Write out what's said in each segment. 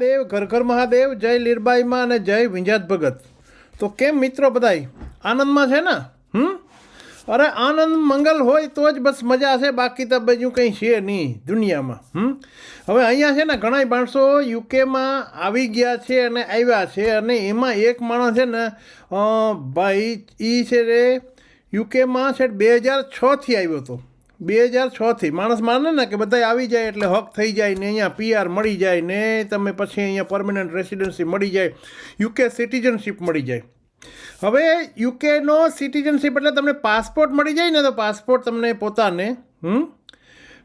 મહાદેવ, ઘર ઘર મહાદેવ, જય લીરબાઈમાં અને જય વિંજાત ભગત. તો કેમ મિત્રો બધાય? આનંદમાં છે ને? હમ? અરે આનંદ મંગલ હોય તો જ બસ મજા છે બાકી તો બીજું કંઈ છે નહીં દુનિયામાં. હમ? હવે અહીંયા છે ને ઘણા માણસો યુકેમાં આવી ગયા છે અને આવ્યા છે અને એમાં એક માણસ છે ને ભાઈ એ છે રે, યુકેમાં છે બે હજાર છથી આવ્યો હતો. બે હજાર છથી માણસ માને ને કે બધા આવી જાય એટલે હક થઈ જાય ને અહીંયા પીઆર મળી જાય ને તમે પછી અહીંયા પરમનન્ટ રેસિડન્સી મળી જાય. યુકે સિટીઝનશીપ મળી જાય. હવે યુકેનો સિટીઝનશીપ એટલે તમને પાસપોર્ટ મળી જાય ને તો પાસપોર્ટ તમને પોતાને, હમ?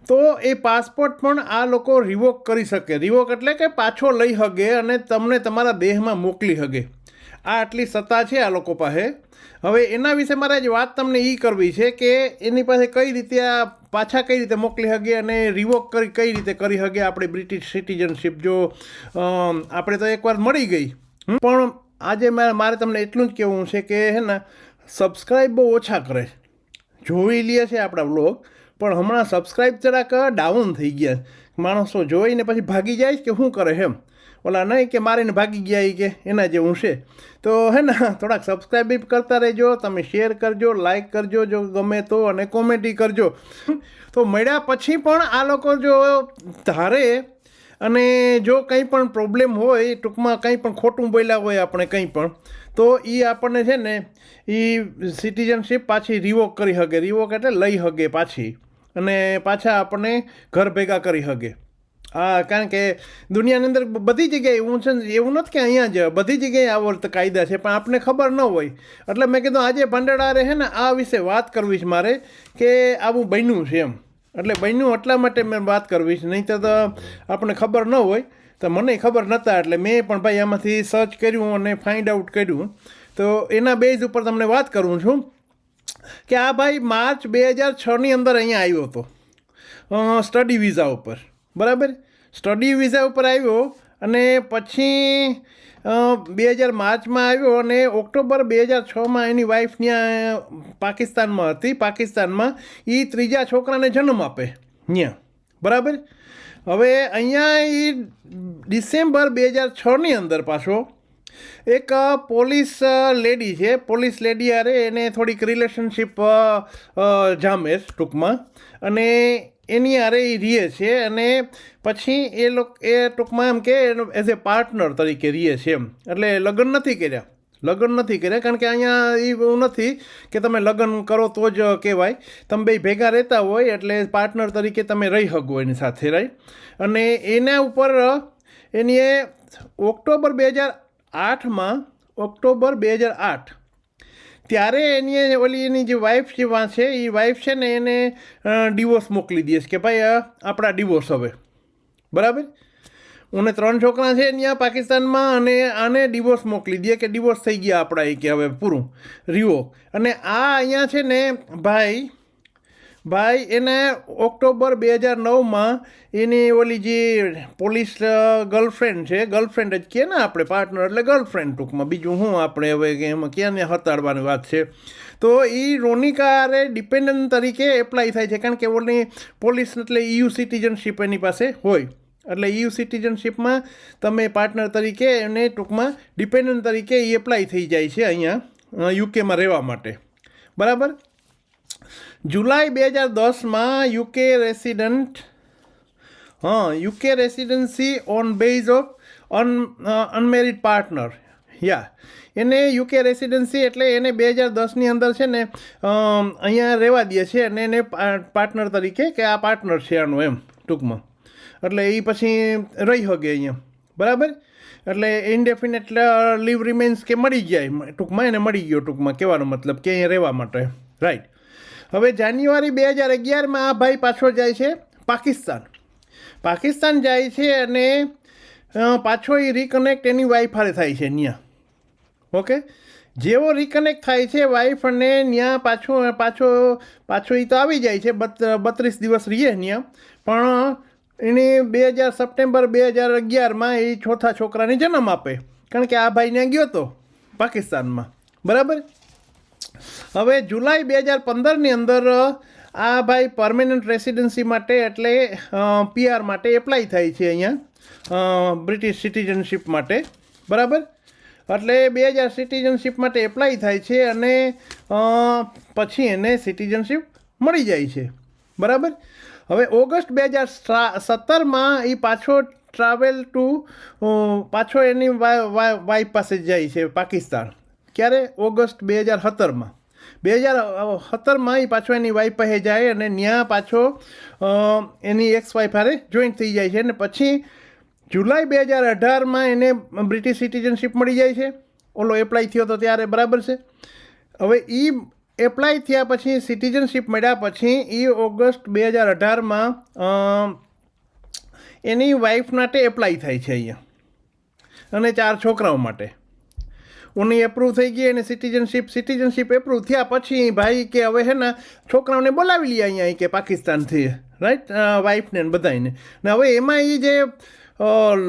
તો એ પાસપોર્ટ પણ આ લોકો રિવોક કરી શકે. રિવોક એટલે કે પાછો લઈ શકે અને તમને તમારા દેહમાં મોકલી શકે આ આટલી સત્તા છે આ લોકો પાસે. હવે એના વિશે મારે જ વાત તમને એ કરવી છે કે એની પાસે કઈ રીતે આ પાછા કઈ રીતે મોકલી શકીએ અને રિવોક કરી કઈ રીતે કરી શકીએ આપણે બ્રિટિશ સિટીઝનશીપ જો આપણે તો એકવાર મળી ગઈ. પણ આજે મારે તમને એટલું જ કહેવું છે કે હે ને સબસ્ક્રાઈબ બહુ ઓછા કરે. જોઈ લે છે આપણા વ્લોગ પણ હમણાં સબસ્ક્રાઈબ જરાક ડાઉન થઈ ગયા. માણસો જોઈને પછી ભાગી જાય કે શું કરે એમ. ઓલા નહીં કે મારીને ભાગી ગયા કે એના જેવું છે. તો હે ને, થોડાક સબસ્ક્રાઈબ કરતા રહેજો, તમે શેર કરજો લાઇક કરજો, જો ગમે તો અને કોમેડી કરજો. તો મળ્યા પછી પણ આ લોકો જો ધારે અને જો કંઈ પણ પ્રોબ્લેમ હોય, ટૂંકમાં કંઈ પણ ખોટું બોલ્યા હોય આપણે કંઈ પણ, તો એ આપણને છે ને એ સિટીઝનશીપ પાછી રિવોક કરી શકે રિવોક એટલે લઈ શકે પાછી. અને પાછા આપણને ઘર ભેગા કરી શકે હા કારણ કે દુનિયાની અંદર બધી જગ્યાએ એવું છે એવું નથી કે અહીંયા જ, બધી જગ્યાએ આવો કાયદા છે, પણ આપણને ખબર ન હોય. એટલે મેં કીધું આજે ભંડારે છે ને, આ વિશે વાત કરવી છે મારે કે આવું બન્યું છે એમ. એટલે બન્યું એટલા માટે મેં વાત કરવી છે, નહીં તો આપણને ખબર ન હોય. તો મને ખબર નહોતા, એટલે મેં પણ ભાઈ આમાંથી સર્ચ કર્યું અને ફાઇન્ડ આઉટ કર્યું. તો એના બેઝ ઉપર તમને વાત કરું છું. કે આ ભાઈ માર્ચ બે હજાર છની અંદર અહીંયા આવ્યો હતો. સ્ટડી વિઝા ઉપર. બરાબર? સ્ટડી વિઝા ઉપર આવ્યો અને પછી બે હજાર માર્ચમાં આવ્યો અને ઓક્ટોબર બે હજાર છમાં એની વાઈફ ત્યાં પાકિસ્તાનમાં હતી. પાકિસ્તાનમાં એ ત્રીજા છોકરાને જન્મ આપે ત્યાં બરાબર? હવે અહીંયા એ ડિસેમ્બર બે હજાર છની અંદર પાછો એક પોલીસ લેડી છે. પોલીસ લેડી આરે એને થોડીક રિલેશનશીપ જામે ટૂંકમાં. અને એની આરે એ રીએ છે અને પછી એ લોક, એ ટૂંકમાં એમ કે એઝ એ પાર્ટનર તરીકે રીએ છે એમ. એટલે લગ્ન નથી કર્યા. લગ્ન નથી કર્યા. કારણ કે અહીંયા એવું નથી કે તમે લગ્ન કરો તો જ કહેવાય. તમે બે ભેગા રહેતા હોય એટલે પાર્ટનર તરીકે તમે રહી શકો એની સાથે રહી અને એના ઉપર એની એ ઓક્ટોબર બે હજાર આઠમાં ઓક્ટોબર બે હજાર આઠ. ત્યારે એની ઓલી એની જે વાઈફ જે છે એ વાઈફ છે ને એને ડિવોર્સ મોકલી દે છે કે ભાઈ આપણા ડિવોર્સ હવે. બરાબર? અને ત્રણ છોકરા છે ત્યાં પાકિસ્તાનમાં અને આને ડિવોર્સ મોકલી દે કે ડિવોર્સ થઈ ગયા આપણા એ કે હવે પૂરું. રિવો અને આ અહીંયા છે ને ભાઈ ભાઈ, એને ઓક્ટોબર બે હજાર નવમાં એની ઓલી જે પોલીસ ગર્લફ્રેન્ડ છે, ગર્લફ્રેન્ડ જ કહે ને આપણે પાર્ટનર એટલે ગર્લફ્રેન્ડ ટૂંકમાં. બીજું શું આપણે હવે એમાં ક્યાં ને હતાડવાની વાત છે. તો એ રોનિકારે ડિપેન્ડન્ટ તરીકે એપ્લાય થાય છે, કારણ કે ઓલી પોલીસ એટલે ઇયુ સિટીઝનશીપ એની પાસે હોય. એટલે ઇયુ સિટીઝનશીપમાં તમે પાર્ટનર તરીકે એને ટૂંકમાં ડિપેન્ડન્ટ તરીકે એ એપ્લાય થઈ જાય છે અહીંયા યુકેમાં રહેવા માટે. બરાબર? જુલાઈ બે હજાર દસમાં યુકે રેસિડન્ટ, હા, UK residency on base of un unmarried partner. Yeah. એને યુકે રેસિડન્સી એટલે એને બે હજાર દસની અંદર છે ને અહીંયા રહેવા દે છે અને એને પાર્ટનર તરીકે કે આ પાર્ટનર છે આનું એમ, ટૂંકમાં. એટલે એ પછી રહી શકે અહીંયા. બરાબર? એટલે ઇન્ડેફિનેટ લીવ રિમેન્સ કે મળી જાય, ટૂંકમાં એને મળી ગયો ટૂંકમાં, કહેવાનો મતલબ કે અહીંયા રહેવા માટે. રાઈટ હવે જાન્યુઆરી બે હજાર અગિયારમાં આ ભાઈ પાછો જાય છે પાકિસ્તાન. પાકિસ્તાન જાય છે અને પાછો એ રિકનેક્ટ એની વાઈફ હારે થાય છે ત્યાં ઓકે? જેવો રિકનેક્ટ થાય છે વાઈફ અને ત્યાં પાછો પાછો પાછો એ તો આવી જાય છે બત, બત્રીસ દિવસ રહીએ ત્યાં પણ એને બે હજાર સપ્ટેમ્બર બે હજાર અગિયારમાં એ ચોથા છોકરાને જન્મ આપે. કારણ કે આ ભાઈ ત્યાં ગયો હતો પાકિસ્તાનમાં. બરાબર? હવે જુલાઈ બે હજાર પંદરની અંદર આ ભાઈ પરમેનન્ટ રેસિડન્સી માટે એટલે પીઆર માટે એપ્લાય થાય છે અહીંયા બ્રિટિશ સિટીઝનશીપ માટે. બરાબર? એટલે બે હજાર સિટીઝનશીપ માટે એપ્લાય થાય છે અને પછી એને સિટીઝનશીપ મળી જાય છે. બરાબર? હવે ઓગસ્ટ બે હજાર સત્તરમાં એ પાછો ટ્રાવેલ ટુ પાછો એની વાઈફ પાસે જાય છે પાકિસ્તાન. ક્યારે? ઓગસ્ટ બે હજાર સત્તરમાં. બે હજાર સત્તરમાં એ પાછો એની વાઈફ પાસે જાય અને ત્યાં પાછો એની એક્સ વાઈફ હારે જોઈન્ટ થઈ જાય છે. અને પછી જુલાઈ બે હજાર અઢારમાં એને બ્રિટિશ સિટીઝનશીપ મળી જાય છે. ઓલો એપ્લાય થયો તો ત્યારે બરાબર છે. હવે એ એપ્લાય થયા પછી સિટીઝનશીપ મળ્યા પછી એ ઓગસ્ટ બે હજાર અઢારમાં એની વાઈફ માટે એપ્લાય થાય છે અહીંયા. અને ચાર છોકરાઓ માટે. ઉની એપ્રૂવ થઈ ગઈ અને સિટીઝનશીપ સિટીઝનશીપ એપ્રૂવ થયા પછી ભાઈ કે હવે હે ને છોકરાઓને બોલાવી લઈએ અહીંયા કે પાકિસ્તાનથી. રાઈટ વાઈફને બધાને ને હવે એમાં એ જે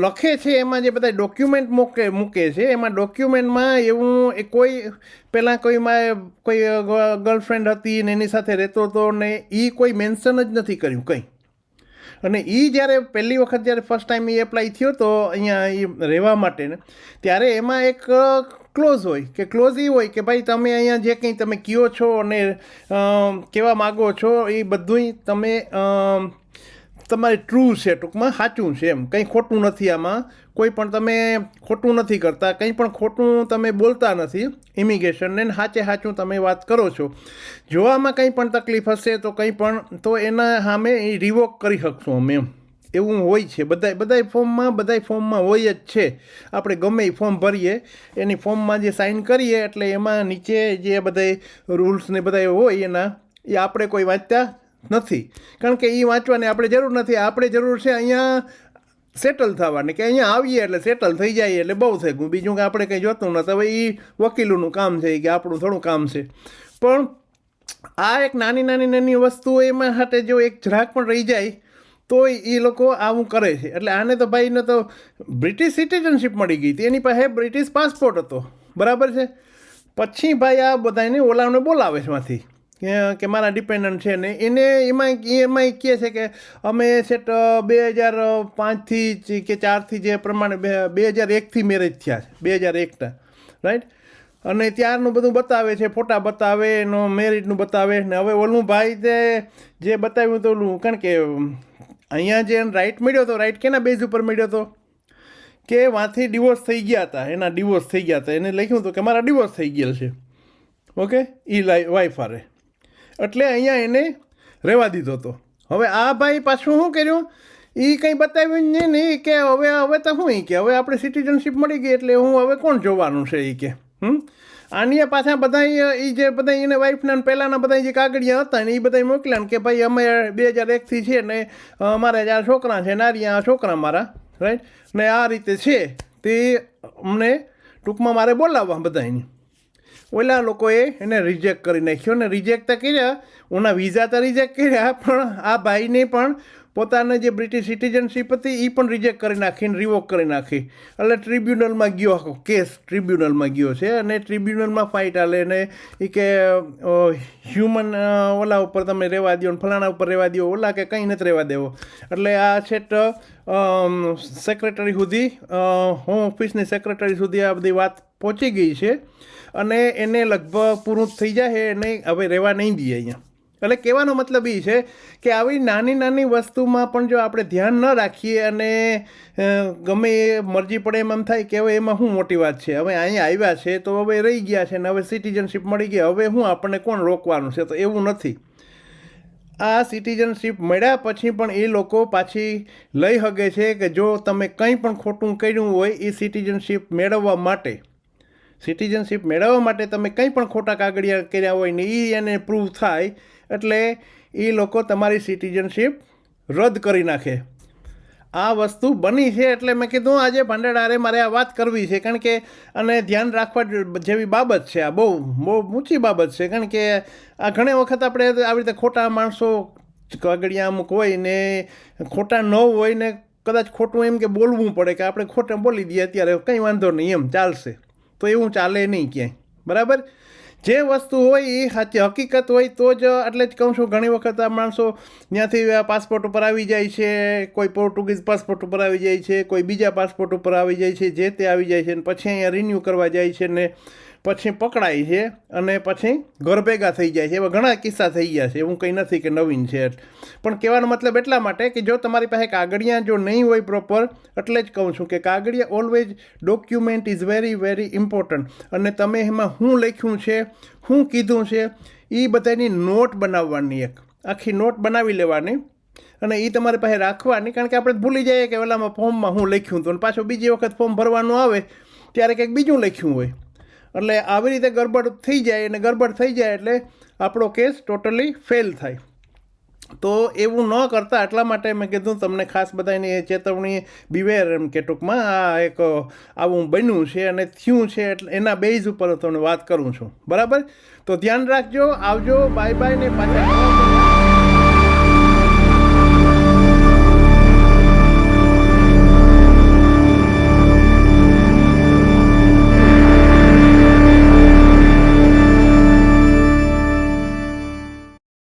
લખે છે, એમાં જે બધા ડોક્યુમેન્ટ મૂકે મૂકે છે, એમાં ડોક્યુમેન્ટમાં એવું એ કોઈ પહેલાં કોઈમાં કોઈ ગર્લફ્રેન્ડ હતી ને એની સાથે રહેતો હતો ને એ કોઈ મેન્શન જ નથી કર્યું, કંઈ. અને એ જ્યારે પહેલી વખત જ્યારે ફર્સ્ટ ટાઈમ એ એપ્લાય થયો તો અહીંયા એ રહેવા માટેને, ત્યારે એમાં એક ક્લોઝ હોય કે ક્લોઝ એ હોય કે ભાઈ તમે અહીંયા જે કંઈ તમે કયો છો અને કહેવા માગો છો એ બધુંય તમે તમારે ટ્રુ છે, ટૂંકમાં સાચું છે એમ. કંઈ ખોટું નથી આમાં. કોઈ પણ તમે ખોટું નથી કરતા, કંઈ પણ ખોટું તમે બોલતા નથી ઇમિગ્રેશનને સાચે સાચું તમે વાત કરો છો. જો આમાં કંઈ પણ તકલીફ હશે તો કંઈ પણ, તો એના સામે એ રિવોક કરી શકશું અમે એમ. એવું હોય છે. બધા બધાય ફોર્મમાં બધાય ફોર્મમાં હોય જ છે. આપણે ગમે એ ફોર્મ ભરીએ, એની ફોર્મમાં જે સાઇન કરીએ, એટલે એમાં નીચે જે બધાય રૂલ્સ ને બધા હોય એના, એ આપણે કોઈ વાંચતા નથી. કારણ કે એ વાંચવાની આપણે જરૂર નથી. આપણે જરૂર છે અહીંયા સેટલ થવાની. કે અહીંયા આવીએ એટલે સેટલ થઈ જાય એટલે બહુ થઈ ગયું બીજું કે આપણે કંઈ જોતું નથી. હવે એ વકીલોનું કામ છે કે આપણું થોડું કામ છે. પણ આ એક નાની નાની નાની વસ્તુઓ એમાં સાથે જો એક જરાક પણ રહી જાય તો એ લોકો આવું કરે છે. એટલે આને તો ભાઈને તો બ્રિટિશ સિટીઝનશીપ મળી ગઈ હતી. એની પાસે બ્રિટિશ પાસપોર્ટ હતો. બરાબર છે? પછી ભાઈ આ બધાને ઓલાઓને બોલાવે છે માંથી. કે- મારા ડિપેન્ડન્ટ છે ને, એને એમાં એમાં કહે છે કે અમે સેટ બે હજાર પાંચથી કે ચારથી જે પ્રમાણે બે હજાર એકથી મેરેજ થયા છે, બે હજાર એકના રાઈટ અને ત્યારનું બધું બતાવે છે, ફોટા બતાવે, એનો મેરિટનું બતાવે ને, હવે ઓલું ભાઈ તે જે બતાવ્યું તો ઓલું, કારણ કે, અહીંયા જે રાઈટ મળ્યો હતો રાઈટ કેના બેઝ ઉપર મળ્યો હતો? કે વાંથી ડિવોર્સ થઈ ગયા હતા, એના ડિવોર્સ થઈ ગયા હતા, એને લખ્યું હતું કે મારા ડિવોર્સ થઈ ગયેલ છે ઓકે એ લાઈ વાઈફ હારે. એટલે અહીંયા એને રહેવા દીધો હતો. હવે આ ભાઈ પાછું શું કર્યું? એ કંઈ બતાવ્યું જ નહીં ને કે હવે હવે તો શું કે? હવે આપણે સિટીઝનશીપ મળી ગઈ એટલે હું હવે કોણ જોવાનું છે એ કે? હમ? આની પાછા બધા એ જે બધા એને વાઈફના પહેલાંના બધા જે કાગળિયા હતા ને એ બધા મોકલ્યા ને કે ભાઈ અમે બે હજાર એકથી છે ને, અમારે આ છોકરા છે નારિયા છોકરા મારા રાઈટ ને આ રીતે છે તે અમને ટૂંકમાં મારે બોલાવવા બધાની ઓલા લોકોએ એને રિજેક્ટ કરી નાખ્યો ને રિજેક્ટ તો કર્યા, ઓના વિઝા તો રિજેક્ટ કર્યા, પણ આ ભાઈને પણ પોતાને જે બ્રિટિશ સિટીઝનશીપ હતી એ પણ રિજેક્ટ કરી નાખીને રિવોક કરી નાખી. એટલે ટ્રિબ્યુનલમાં ગયો આખો કેસ ટ્રિબ્યુનલમાં ગયો છે અને ટ્રિબ્યુનલમાં ફાઇટ હાલે ને એ કે હ્યુમન ઓલા ઉપર તમે રહેવા દો ને ફલાણા ઉપર રહેવા દો ઓલા કે કંઈ નથી રહેવા દેવો. એટલે આ છેટ સેક્રેટરી સુધી હોમ ઓફિસની સેક્રેટરી સુધી આ બધી વાત પહોંચી ગઈ છે. અને એને લગભગ પૂરું થઈ જાય એને હવે રહેવા નહીં દઈએ અહીંયા. એટલે કહેવાનો મતલબ એ છે કે આવી નાની નાની વસ્તુમાં પણ જો આપણે ધ્યાન ન રાખીએ અને ગમે એ મરજી પડે એમ એમ થાય કે હવે એમાં શું મોટી વાત છે? હવે અહીંયા આવ્યા છે તો હવે રહી ગયા છે ને હવે સિટીઝનશીપ મળી ગઈ. હવે હું આપણને કોણ રોકવાનું છે? તો એવું નથી. આ સિટીઝનશીપ મળ્યા પછી પણ એ લોકો પાછી લઈ શકે છે કે જો તમે કંઈ પણ ખોટું કર્યું હોય એ સિટીઝનશીપ મેળવવા માટે સિટીઝનશીપ મેળવવા માટે તમે કંઈ પણ ખોટા કાગળિયા કર્યા હોય ને એ એને પ્રૂવ થાય, એટલે એ લોકો તમારી સિટીઝનશીપ રદ કરી નાખે. આ વસ્તુ બની છે એટલે મેં કીધું, આજે ભંડેડારે મારે આ વાત કરવી છે. કારણ કે, અને ધ્યાન રાખવા જેવી બાબત છે, આ બહુ બહુ ઊંચી બાબત છે. કારણ કે, આ ઘણી વખત આપણે આવી રીતે ખોટા માણસો કાગળિયા અમુક હોય ને, ખોટા ન હોય ને, કદાચ ખોટું એમ કે બોલવું પડે કે આપણે ખોટા બોલી દઈએ, અત્યારે કંઈ વાંધો નહીં એમ, ચાલશે. તો એવું ચાલે નહીં ક્યાંય. બરાબર? જે વસ્તુ હોય એ સાચી, હકીકત હોય તો જ એટલે જ કહું છું, ઘણી વખત આ માણસો ત્યાંથી પાસપોર્ટ ઉપર આવી જાય છે, કોઈ પોર્ટુગીઝ પાસપોર્ટ ઉપર આવી જાય છે, કોઈ બીજા પાસપોર્ટ ઉપર આવી જાય છે, જે તે આવી જાય છે અને પછી અહીંયા રિન્યૂ કરવા જાય છે ને પછી પકડાય છે અને પછી ઘર ભેગા થઈ જાય છે. એવા ઘણા કિસ્સા થઈ ગયા છે. એવું કંઈ નથી કે નવીન છે. પણ કહેવાનો મતલબ એટલા માટે કે જો તમારી પાસે કાગળિયા જો નહીં હોય પ્રોપર એટલે જ કહું છું કે કાગળિયા always document is very very important અને તમે એમાં શું લખ્યું છે શું કીધું છે એ બધાની નોટ બનાવવાની એક. આખી નોટ બનાવી લેવાની અને એ તમારી પાસે રાખવાની. કારણ કે આપણે ભૂલી જઈએ કે ઓલામાં ફોર્મમાં હું લખ્યું હતું અને પાછો બીજી વખત ફોર્મ ભરવાનું આવે, ત્યારે કંઈક બીજું લખ્યું હોય. એટલે આવી રીતે ગરબડ થઈ જાય અને ગરબડ થઈ જાય એટલે આપણો કેસ ટોટલી ફેલ થાય. તો એવું ન કરતા એટલા માટે મેં કીધું તમને ખાસ બધાની ચેતવણી બિવેર એમ કે ટૂંકમાં આ એક આવું બન્યું છે અને થયું છે એટલે એના બેઝ ઉપર તમને વાત કરું છું. બરાબર? તો ધ્યાન રાખજો, આવજો બાય બાય ને પાછા